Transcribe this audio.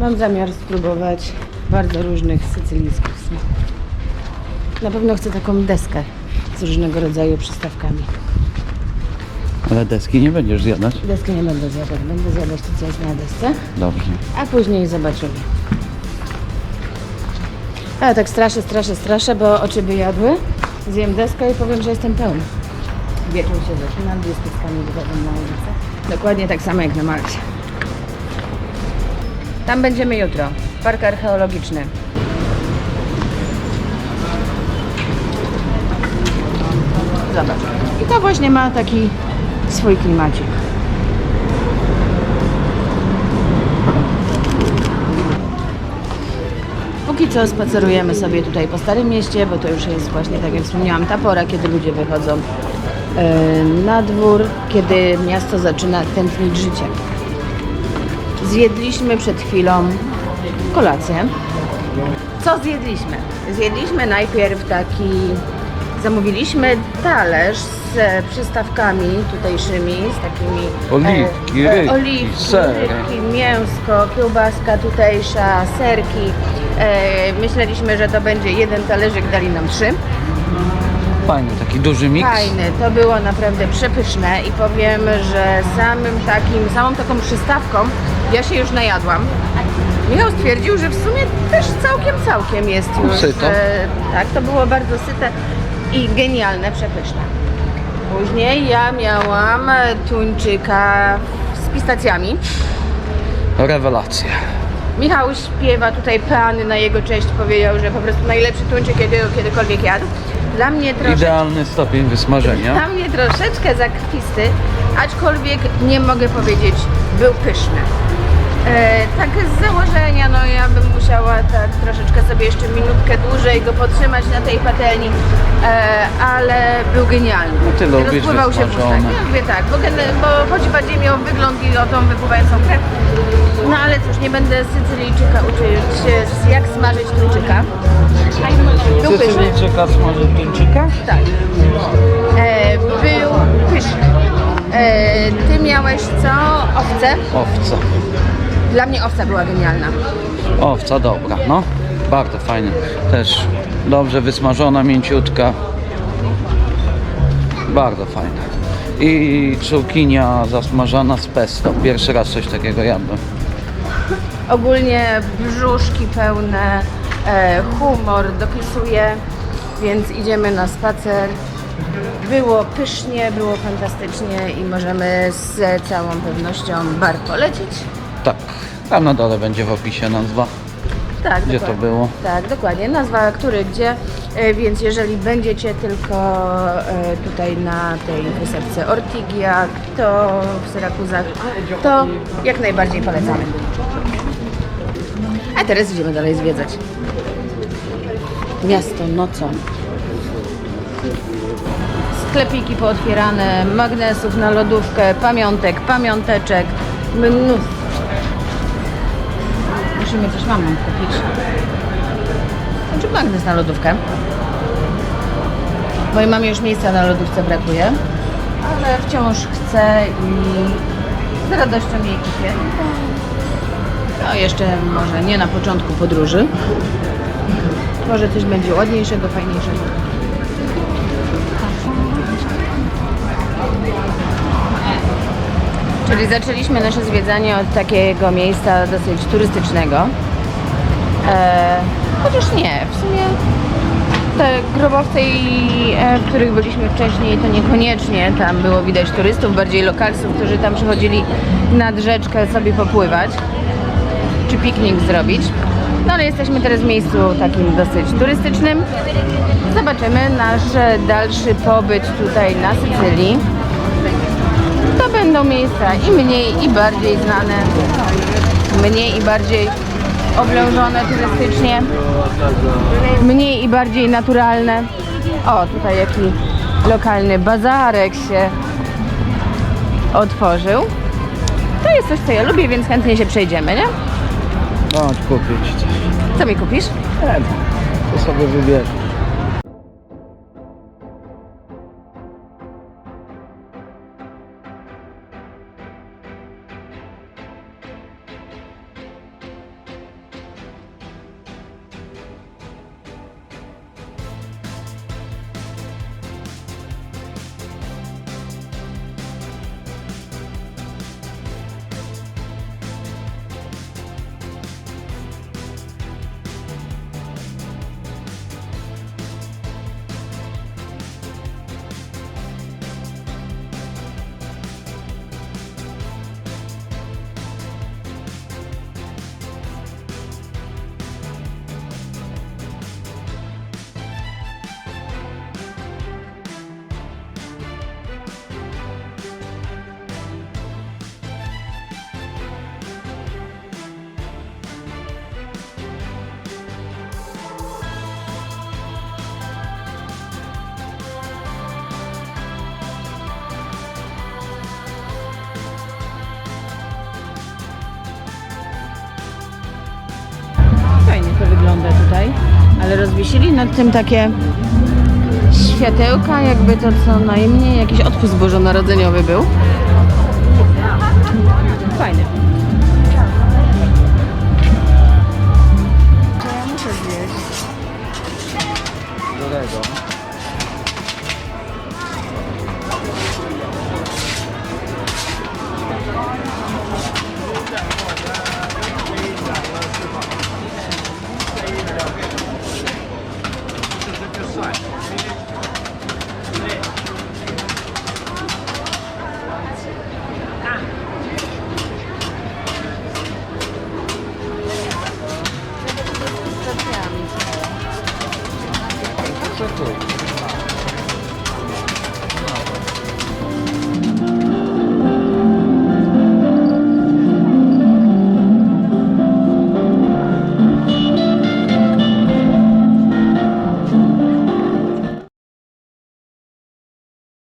Mam zamiar spróbować bardzo różnych sycylijskich. Na pewno chcę taką deskę z różnego rodzaju przystawkami. Ale deski nie będziesz zjadać? Deski nie będę zjadać, będę zjadać to, co jest na desce, Dobrze. a później zobaczymy. Ale tak straszę, straszę, straszę, bo oczy by jadły. Zjem deskę i powiem, że jestem pełna. Wieczór się zaczyna, dwie z wychodzą na ulicę. Dokładnie tak samo jak na Malcie. Tam będziemy jutro. Park archeologiczny. Zobacz. I to właśnie ma taki swój klimacik. Póki co spacerujemy sobie tutaj po Starym Mieście, bo to już jest właśnie, tak jak wspomniałam, ta pora, kiedy ludzie wychodzą e, na dwór, kiedy miasto zaczyna tętnić życiem. Zjedliśmy przed chwilą kolację. Co zjedliśmy? Zjedliśmy najpierw taki, zamówiliśmy talerz z e, przystawkami tutejszymi, z takimi Oliwki, rybki, oliwki, sery. rybki, mięsko, kiełbaska tutejsza, serki. E, myśleliśmy, że to będzie jeden talerzyk, dali nam trzy. Fajny, taki duży miks. Fajny, to było naprawdę przepyszne i powiem, że samym takim, samą taką przystawką ja się już najadłam. Michał stwierdził, że w sumie też całkiem, całkiem jest już. Syto. e, tak, to było bardzo syte i genialne, przepyszne. Później ja miałam tuńczyka z pistacjami. Rewelacja. Michał śpiewa tutaj peany na jego cześć, powiedział, że po prostu najlepszy tuńczyk, jakiego kiedykolwiek jadł. Dla mnie troszeczkę... Idealny stopień wysmażenia. Dla mnie troszeczkę zakrwisty, aczkolwiek nie mogę powiedzieć, był pyszny. E, tak z założenia, no ja bym musiała tak troszeczkę sobie jeszcze minutkę dłużej go podtrzymać na tej patelni, e, ale był genialny. No ty lubisz Rozpływał się w ustach. Ja lubię tak, bo, bo choć bardziej miał wygląd i o tą wypływającą krew, no ale cóż, nie będę Sycylijczyka uczyć się, jak smażyć tuńczyka. Był pyszny. Sycylijczyka smaży tuńczyka? Tak. E, był pyszny. E, ty miałeś co? Owce? Owca. Dla mnie owca była genialna. Owca dobra, no. Bardzo fajny. Też dobrze wysmażona, mięciutka. Bardzo fajna. I cukinia zasmażana z pesto. Pierwszy raz coś takiego jadłem. Ogólnie brzuszki pełne, e, humor dopisuje, więc idziemy na spacer. Było pysznie, było fantastycznie i możemy z całą pewnością bar polecić. Tak. Tam na dole będzie w opisie nazwa. Tak, Gdzie to dokładnie. było? Tak, dokładnie. Nazwa który, gdzie, e, więc jeżeli będziecie tylko e, tutaj na tej wysepce Ortigia, to w Syrakuzach, to jak najbardziej polecamy. A teraz idziemy dalej zwiedzać. Miasto nocą. Sklepiki pootwierane, magnesów na lodówkę, pamiątek, pamiąteczek, mnóstwo. Musimy coś mamą kupić. Czy magnes na lodówkę? Mojej mamie już miejsca na lodówce brakuje, ale wciąż chcę i z radością jej kupię. No jeszcze może nie na początku podróży. Może coś będzie ładniejszego, fajniejszego. Czyli zaczęliśmy nasze zwiedzanie od takiego miejsca dosyć turystycznego. E, chociaż nie, w sumie te grobowce, e, w których byliśmy wcześniej, to niekoniecznie tam było widać turystów, bardziej lokalsów, którzy tam przychodzili nad rzeczkę sobie popływać czy piknik zrobić. No ale jesteśmy teraz w miejscu takim dosyć turystycznym. Zobaczymy nasz dalszy pobyt tutaj na Sycylii. To będą miejsca i mniej i bardziej znane, mniej i bardziej oblężone turystycznie, mniej i bardziej naturalne. O, tutaj jaki lokalny bazarek się otworzył. To jest coś, co ja lubię, więc chętnie się przejdziemy, nie? Chodź kupić coś. Co mi kupisz? Wiem, to sobie wybierz. wygląda tutaj, ale rozwiesili nad tym takie światełka, jakby to co najmniej jakiś odpust bożonarodzeniowy był. Fajny.